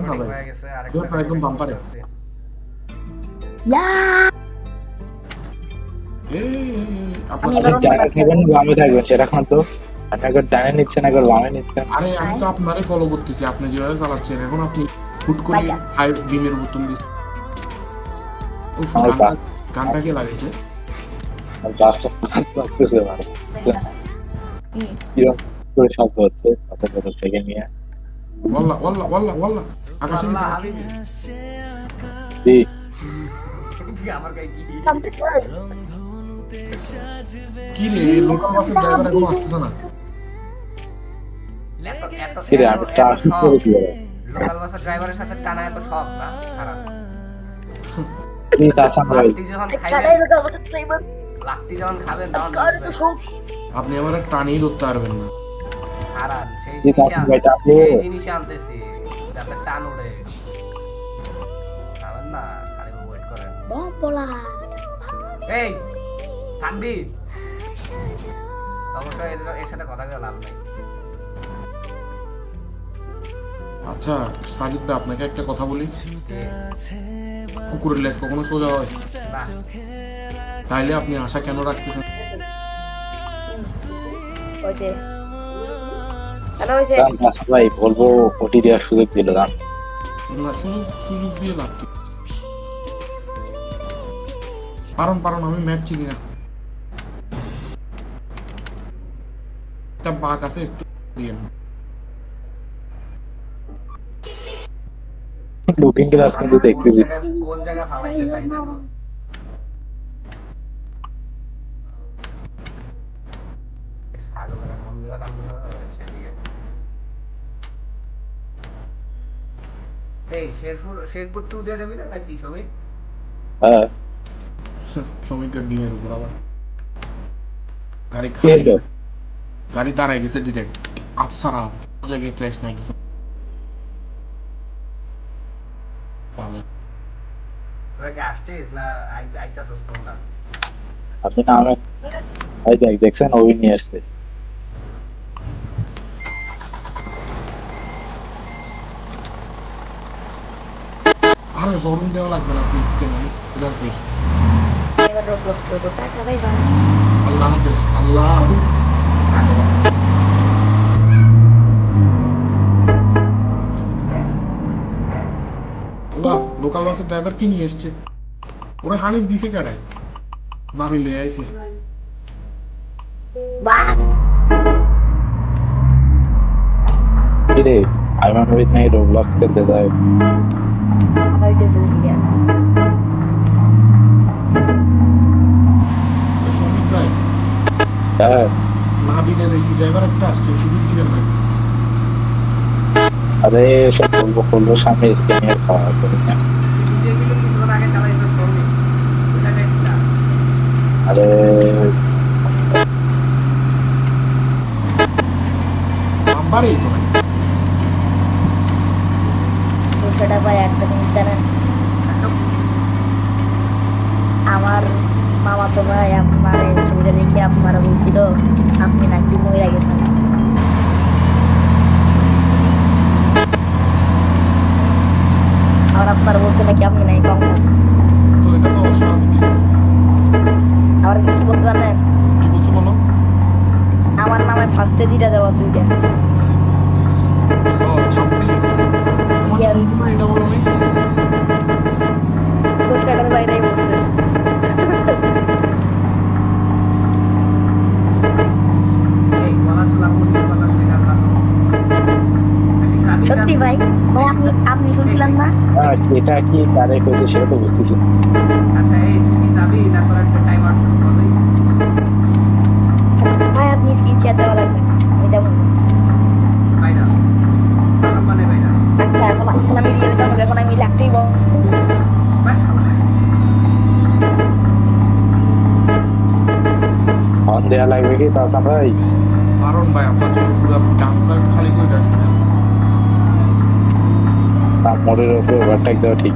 বলেন না ভাই হয়ে গেছে এবার প্রায় একদম বাম্পারে ইয়া আরে আমি তো আপনারে ফলো করতেছি আপনি যেভাবে চালাচ্ছেন এখন আপনি ফুট করে হাই বিমের বোতল দিচ্ছেন গানটা গানটা কে লাগাইছে রাস্তা লাগতেছে ভালো কি? কীরকম করে শব্দ হচ্ছে কথা কথা থেকে নিয়ে ওয়াল্লাহ ওয়াল্লাহ ওয়াল্লাহ ওয়াল্লাহ আকাশে। জি আমার গায়ে কি দিয়ে কমপ্লিট করে কি রে লোকাল বাসের ড্রাইভার এখনও আসতেছে না। এত এত কিরে আমি ট্রাফিক করে শখ। লোকাল বাসের ড্রাইভারের সাথে টানা এত শখ না? খারাপ। কি তাসান ভাই লাত্তি যখন কাটাই খাইবেন লোক অবস্থা ট্রেইবার লাত্তি যখন খাবেন তখন কার তো বুঝবেন। শোক আপনি আমার টানেই ধরতে পারবেন না। সেই জিনিসে আনতেছি। টান খাবেন না খালি ওয়েট করেন। এই ঠান্ডি এর এর সাথে কথা বলে লাভ নেই। আচ্ছা সাজিদ ভাই আপনাকে একটা কথা বলি। কুকুরের লেজ কখনো সোজা হয়? না। তাইলে আপনি আশা কেন রাখতেছেন? দান তাসান ভাই বলব ওটি দেওয়ার সুযোগ দিল দান না সুযোগ সুযোগ দিয়ে লাভ কি? পারন পারন আমি ম্যাপ চিনি না। একটা বাঘ আছে একটু দিয়ে না। লুকিং গ্লাস কিন্তু দেখতেছি কোন জায়গায় ফালাইছে তাই না ছাগলের মন দেওয়া নাম দেওয়া হয়েছে, এদিকে। এই শেরপুর শেরপুর টু দিয়ে যাবি না নাকি হ্যাঁ। শ্রমিকের ডিমের উপর আবার। গাড়ি দাঁড়ায় গেছে ডিরেক্ট আফসারা নাই গেছে? আপনি নামে দেখছেন ওই নিয়ে আসছে। আরে হরন দেওয়া লাগবে না আপনি কেন জাস্ট দেখি এবার road close tata bye bye আল্লাহ হাফেজ আল্লাহ আল্লাহ লোকাল বাসের ড্রাইভার কি নিয়ে এসছে? ওরা হানিফ দিছে কাটায় মামি লয়ে আইছে। আইমান উইথ নাই রোবলক্স খেলতে যায়। জরুরি আছে ওই শ্রমিক ভাই হ্যাঁ এসি ড্রাইভার একটা আসছে সুযোগ দিবেন না আরে, সব বলব করল সামনে স্ক্যানিয়ার খাওয়া আছে? আরে, নাম্বারই তো নাই দুশোটা ভাই একটা জিনিস জানেন আমার মামা তো ভাই আপনার ছবিটা দেখে আপনারা বলছিল আপনি নাকি মরে গেছেন? আর আপনারা বলছে নাকি আপনি নাকি কম খান তো এটা তো অস্বাভাবিক কিছু আবার কি বলছে জানেন? কি বলছো বলো? আমার নামে ফার্স্টে যেটা দেওয়া ছবিটা ও ছাপড়ি তোমার Yes. ছাপড়ি এটা বলো নি পোস্টারের বাইরেই বলছে এই গলা ছোলা মুরগির কথা শুনে কাঁদলা তো। নাকি কাঁদি সত্যি কাঁদি? ভাই ভাই আপনি আপনি শুনছিলেন না আহ, এটা কি তারে কইছে সেটা তো বুঝতেছি না। আচ্ছা এই তুই যাবি না তোর একটা টাইম আউট ভাই আপনি স্ক্রিন শেয়ার দেওয়া লাগবে আমি যাব বাইরা মানে বাইরা আচ্ছা এখন আমি রিয়েল যাব এখন আমি লাগতেই বল। দেয়া লাগবে কি? তাসান ভাই কারণ ভাই আপনার জন্য পুরো ডান সাইড খালি করে রাখছি তার মোড়ের উপরে ওভারটেক দেওয়া ঠিক।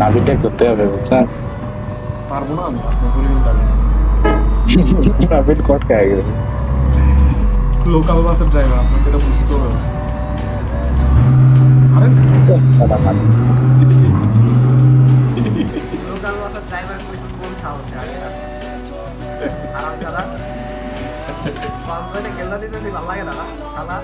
নাবিটা করতে হবে বুঝছেন? পারব না আমি আপনি করিবেন তাহলে। নাবিল কট খেয়ে গেছে লোকাল বাসের ড্রাইভার আপনাকে এটা বুঝতে হবে। আরে লোকাল ড্রাইভার কইছে কোন সাহসে আরাম দাদা পাঁচজনে গেল্লা দিতে দি লাগে না শালা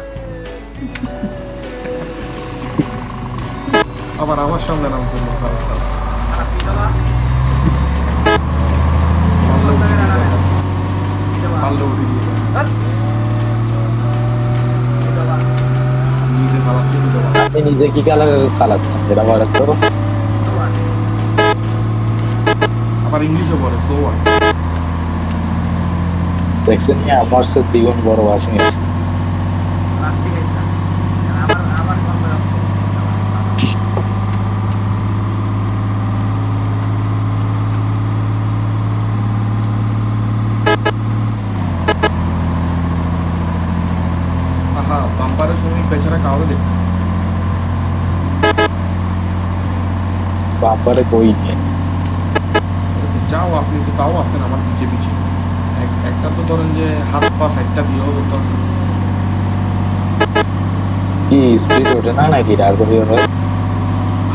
আবার আমার সামনে নামছে খারাপ পারলে উঠে দিয়ে নিজে চালাচ্ছে কি কালার চালাচ্ছেন? যেটা বলেন তো। আবার ইংলিশও পড়ে স্লো ওয়ান দেখছেন না আমার সে দ্বিগুণ বড় বাস নিয়ে আসছে। আমার আমার আহা বাম্পারের সময় বেচারা কাউরে দেখছে বাম্পারে কই নিয়ে যাও আপনি তো তাও আছেন আমার পিছে পিছে। একটা তো ধরেন যে হাত পা সাইডটা দিয়েও হবে। কি স্পিড ওঠে না নাকি? আর করি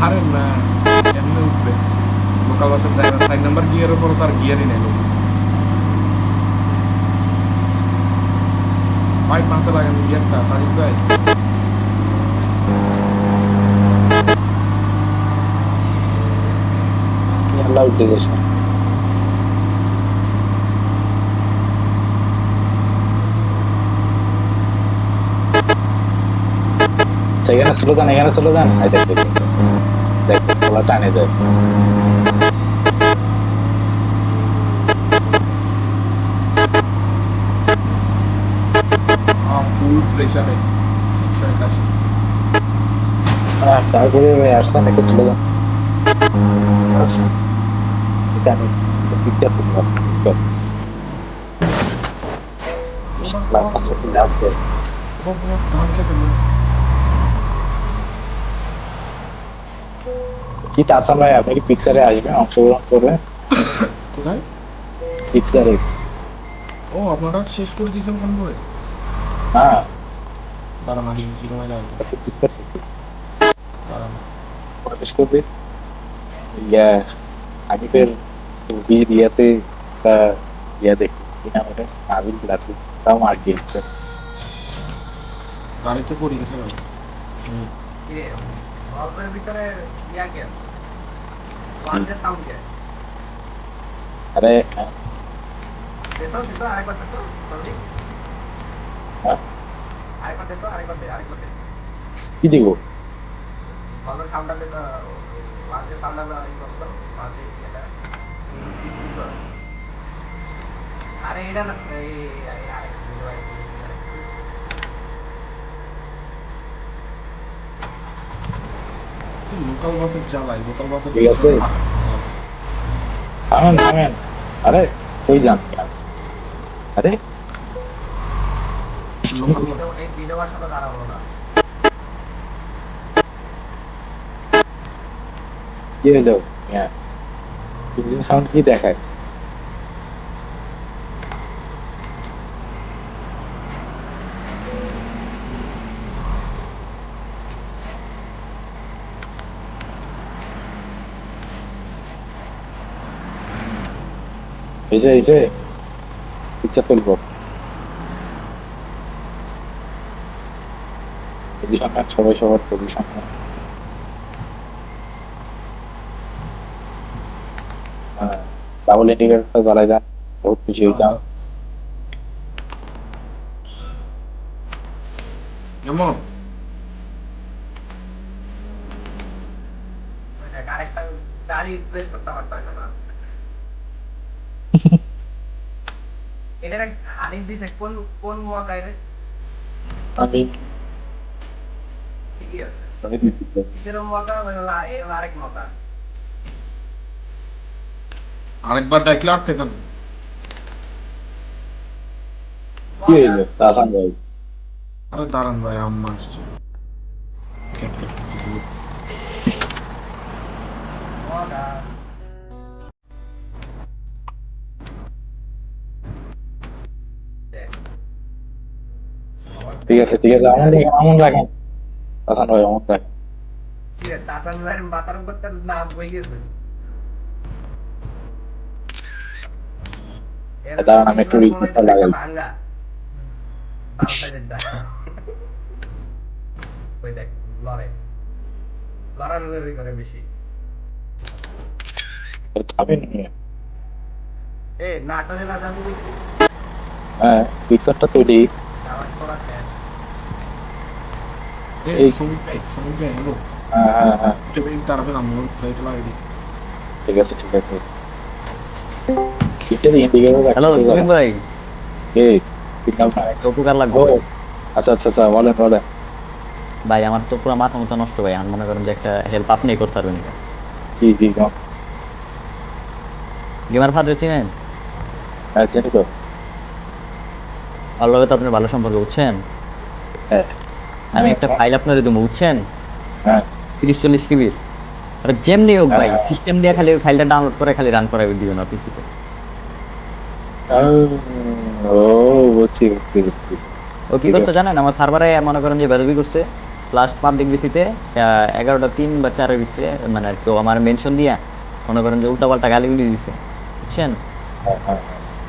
আরে না কেমনে উঠবে? লোকাল বাসের ড্রাইভার সাইড নাম্বার গিয়ারের পর তার গিয়ারই নেই ভাই পাঁচে লাগান গিয়ারটা সাজিদ ভাই। আল্লাহ উঠে গেছে সেখানে স্লোগান এখানে স্লোগান আই দেখ দেখ দেখ খোলা টানে যায় ফুল প্রেশারে একশো একাশি হ্যাঁ, তারপরে ওই আসলাম একটা স্লোগান এখানে পিকচার তুললাম পিকচার ধান খেতে না কি তাতা ভাই আপনি কি পিকচারে আসবেন অংশগ্রহণ করবেন? কোথায়? পিকচারে ও আপনারা শেষ করে দিয়েছেন কোন বই হ্যাঁ। দাঁড়ান আগে। কীরকম লাগবে পিকচার দাঁড়ান প্রবেশ করবে। ইয়া আমি ফের ছবির ইয়াতে ইয়া দেখি কি নাম ওটা? নাবিল গ্লাসি তাও মার দিয়েছে গাড়িতে পড়ে গেছে ভাই। অল্পের ভিতরে ইয়া কে ওয়ানজে সাউন্ড কে আরে দেতো দেতো আরেকবার দেতো জলদি হ্যাঁ, আরেকবার দেতো আরেকবার দে আরেকবার দে। কি দিব? ভালো সাউন্ডটা দেতো ওয়ানজে সাউন্ডটা ই করতো ওয়ানজে এটা আরে এটা না এই আরে লোকাল বাসে চালাই লোকাল বাসে ঠিক আছে। থামেন থামেন আরে কই যান আরে কি হলো হ্যাঁ সাউন্ড কি দেখায় এসে এসে ইচ্ছা তুলবো পজিশন সবাই সবার পজিশন ডাবল ইন্ডিকেটরটা জ্বালাই দেন বহুত খুশি হইতাম এমন আরেকটা গাড়ি প্রেস করতে পারতো না এটা আনিস দিছে কোন কোন মোয়া গাড়ি আমি ঠিকই আছে আমি দিচ্ছি তো। কিরম মোয়াটা এর আরেক মোয়া আরেকবার ডাকলে আটকে দেন কি হইল তাসান ভাই আরে ঠিক আছে ঠিক আছে আমার এখানে আমন রাখেন হাসান ভাই আমন রাখেন রে, ভাইয়ের মাথার উপর তার নাম বই গেছে দাঁড়ান, আমি একটু রিকোয়েস্টটা লাগাই। একটা ভাঙ্গা। বাম সাইডের দা। ওই দেখ, লড়ে। লড়ালড়ি করে বেশি। খাবেন এ, না করে না যাবি? হ্যাঁ পিকচারটা। এই ভাই হ্যালো হ্যাঁ হ্যাঁ হ্যাঁ তারপরে আমি দিই ঠিক আছে ঠিক আছে হ্যালো উপকার লাগবে আচ্ছা আচ্ছা আচ্ছা বলেন বলেন ভাই আমার তো পুরো মাথা মতো নষ্ট ভাই। আমি মনে করেন যে একটা হেল্প আপনি করতে পারবেন। কি কম গেমার ফাদার চিনেন? হ্যাঁ চিনি তো। ওর লগে তো আপনার ভালো সম্পর্ক বুঝছেন? হ্যাঁ। আমি একটা ফাইল আপনার দেবো বুঝছেন? হ্যাঁ। তিরিশ চল্লিশ কিবির আর যেমনি হোক ভাই হ্যাঁ। সিস্টেম দিয়ে খালি ফাইলটা ডাউনলোড করে খালি রান করাই দিবেন অফিসিতে ও বুঝছি বুঝছি বুঝছি। ও কি করছে জানেন আমার সার্ভারে মনে করেন যে বেদবি করছে। লাস্ট পাবলিক বিসিতে এগারোটা তিন বা চারের ভিতরে মানে আর কেউ আমার মেনশন দিয়া মনে করেন যে উল্টা পাল্টা গালি গুলি দিছে বুঝছেন? হ্যাঁ হ্যাঁ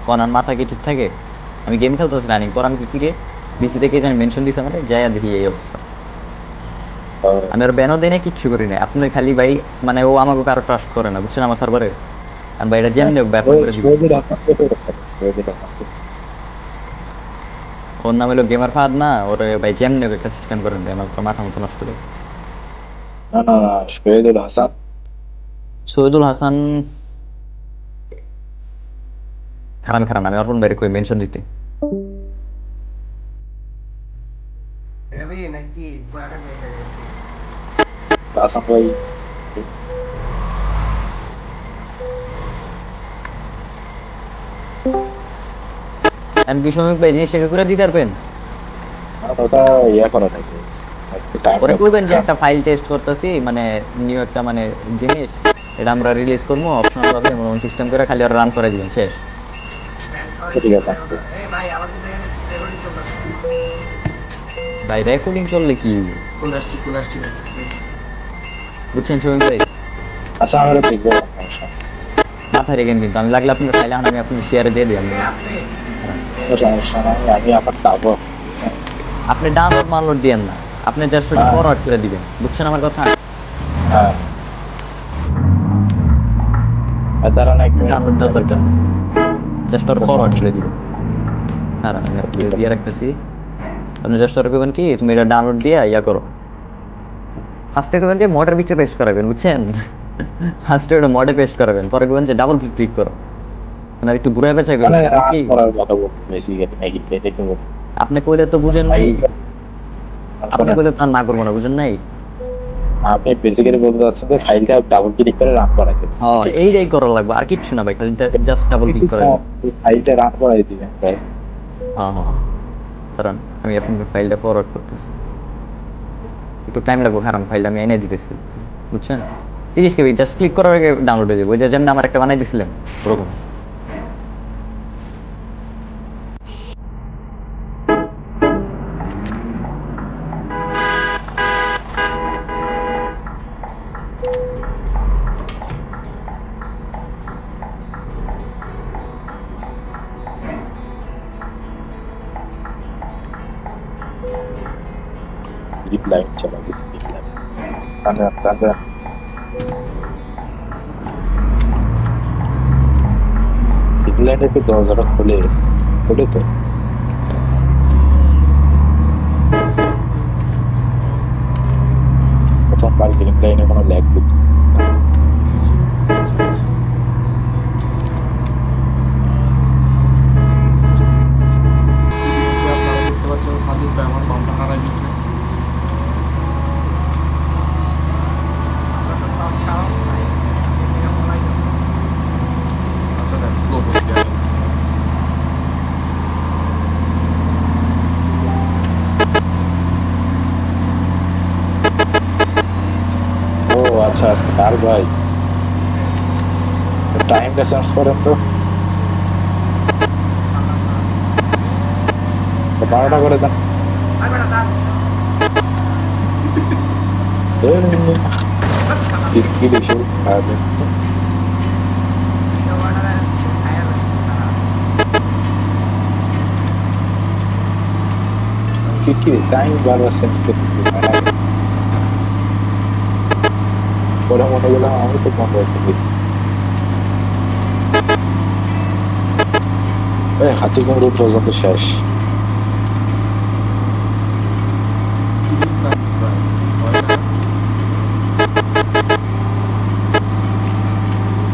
কনার মাথা কি ঠিক থাকে? আমি গেম খেলতেছি রানিং আমি কি রে বিসি থেকে জানি মেনশন দিছে আমার যাই দেখি এই অবস্থা। আমি আর ব্যানও দেয় না কিচ্ছু করি না আপনার খালি ভাই মানে ও আমাকে কারও ট্রাস্ট করে না বুঝছেন আমার সার্ভারে আর ভাই এটা যেমনি হোক ব্যাপার করে দিব। ওর নাম হলো গেমার ফাদ না ওর ভাই যেমনি হোক একটা সিস্টেম করেন আমার পুরো মাথা মতো নষ্ট করে। না না না শহীদুল হাসান। শহীদুল হাসান? খারাপ খারাপ আমি অর্পণ বাইরে কই মেনশন দিতে। রবি নাকি বয়াটা নিয়ে গেছে। হাসান ভাই আমি কি সময় ভাই জিনিসটাকে করে দিতে পারবেন ওটা ইয়া করা থাকে লাগবে। কইবেন যে একটা ফাইল টেস্ট করতেছি মানে নিউ একটা মানে জিনিস এটা আমরা রিলিজ করব অপশনাল ভাবে এমন সিস্টেম করে খালি রান করে দিবেন শেষ ঠিক আছে। ভাই রেকর্ডিং চললে কি? চলে আসছি চলে আসছি ভাই। বুঝছেন সময় ভাই? আচ্ছা আমরা নেই। মাথায় রেখেন কিন্তু আমি লাগলে আপনার ফাইল আমি আপনার শেয়ারে দিয়ে দিই আমি আপনি, নাই আমি আবার যাব আপনি ডাউনলোড মানলোড দিয়েন না। আপনি জাস্ট ওটা। ফরওয়ার্ড করে দিবেন। বুঝছেন আমার কথা? হ্যাঁ। দাঁড়ান এক। ডাউনলোড দেওয়ার দরকার। জাস্ট ওর ফরওয়ার্ড করে দিবেন। হ্যাঁ আমি দিয়ে রাখতেছি। আপনি জাস্ট করবেন কি? তুমি এটা ডাউনলোড দিয়ে ইয়া করো। ফার্স্টে করবেন যে ভিতরে পেস্ট করাবেন বুঝছেন? ফার্স্টে ওটা মডে পেস্ট করাবেন পরে করবেন যে ডাবল ক্লিক করো। মানে আর একটু ঘুরে মানে করবেন। আপনি কইলে তো বুঝেন নাই। আপনি কইলে তো না করব না বুঝেন নাই? আপনি বেসিক্যালি বলতে চাচ্ছেন যে ফাইলটা ডাবল ক্লিক করে রান করাতে হ্যাঁ এইটাই করা লাগবে আর কিচ্ছু না ভাই খালি জাস্ট ডাবল ক্লিক করে ফাইলটা রান করাই দিবেন হ্যাঁ হ্যাঁ দাঁড়ান, আমি আপনাকে ফাইলটা ফরওয়ার্ড করতেছি। একটু টাইম লাগবে, কারণ ফাইলটা আমি এনে দিতেছি, বুঝছেন? তিরিশ কেবি জাস্ট ক্লিক করার আগে ডাউনলোড হয়ে যাবে, ওই যে যেমন আমার একটা বানাই দিছিলেন, ওরকম। রিপ্লাই চলে রিপ্লাই তাহলে তাহলে রিপ্লাইটা একটু দরজাটা খুলে খুলে তো প্রথমবার রিপ্লাইনে কোনো ল্যাগ দিচ্ছে না। ইতিমধ্যে আপনারা দেখতে পাচ্ছেন সাদিক ভাই আমার ফর্মটা হারাই গেছে আমরা তো সব সাহস নাই। এটা বলাই যাবে না। আচ্ছা দেখ স্লো করছি আমি তার ভাই টাইমটা চেঞ্জ করেন তো। বারোটা করে দেন। আর কি কি টাইম বারবার চেঞ্জ করতে হয় না পরে মনে করলাম আমি তো বন্ধ করতে এই হাতি কুমড়ো পর্যন্ত শেষ Killing some right. হয় না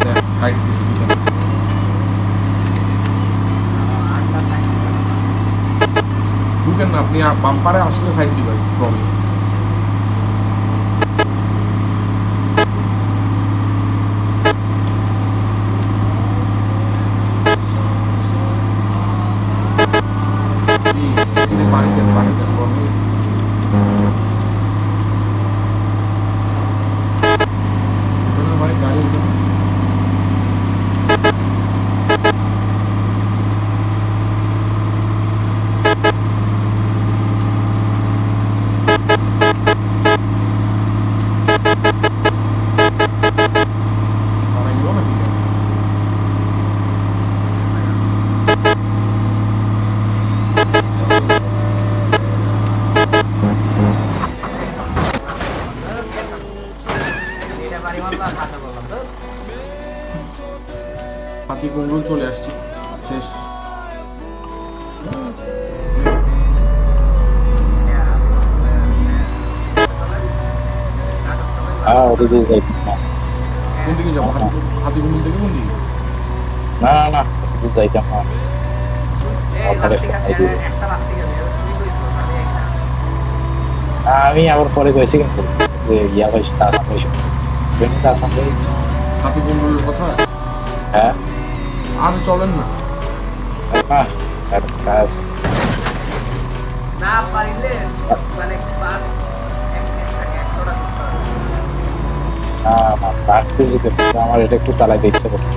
দেখ সাইড দিছে কিনা ঢুকেন না আপনি হাতি কুমড়ো চলে আসছি। শেষ। হ্যাঁ কোন দিকে যাব? হাতি থেকে কোন দিকে? না না না যাইতাম না। কইছো আমি আবার পরে কইছি কিন্তু যে ইয়া ভাই কথা? হ্যাঁ। আর চলেন না। না পারিলে মানে আমার এটা একটু চালাইতে ইচ্ছে করছে।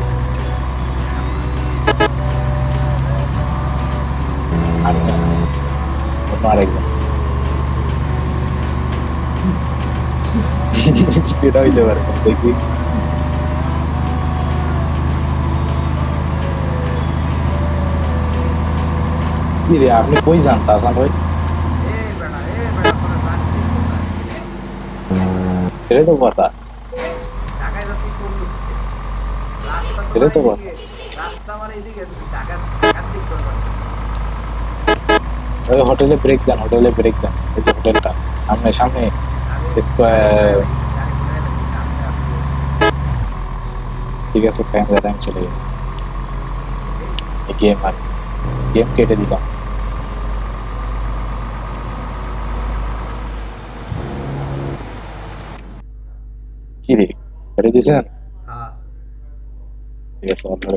আর না, অন্য আরেকজন এটা হইতে পারে দেখি। কি রে, আপনি কই যান তাসান ভাই? এই এই এটা তো। কথা এটা তো। কথা। হোটেলে ব্রেক দেন, হোটেলে ব্রেক দেন। ওই যে হোটেলটা, সামনে সামনে। ঠিক আছে ফ্যান দাদা আমি চলে যাই গেম আর গেম কেটে দিলাম। কেটে দিয়েছেন হ্যাঁ ঠিক আছে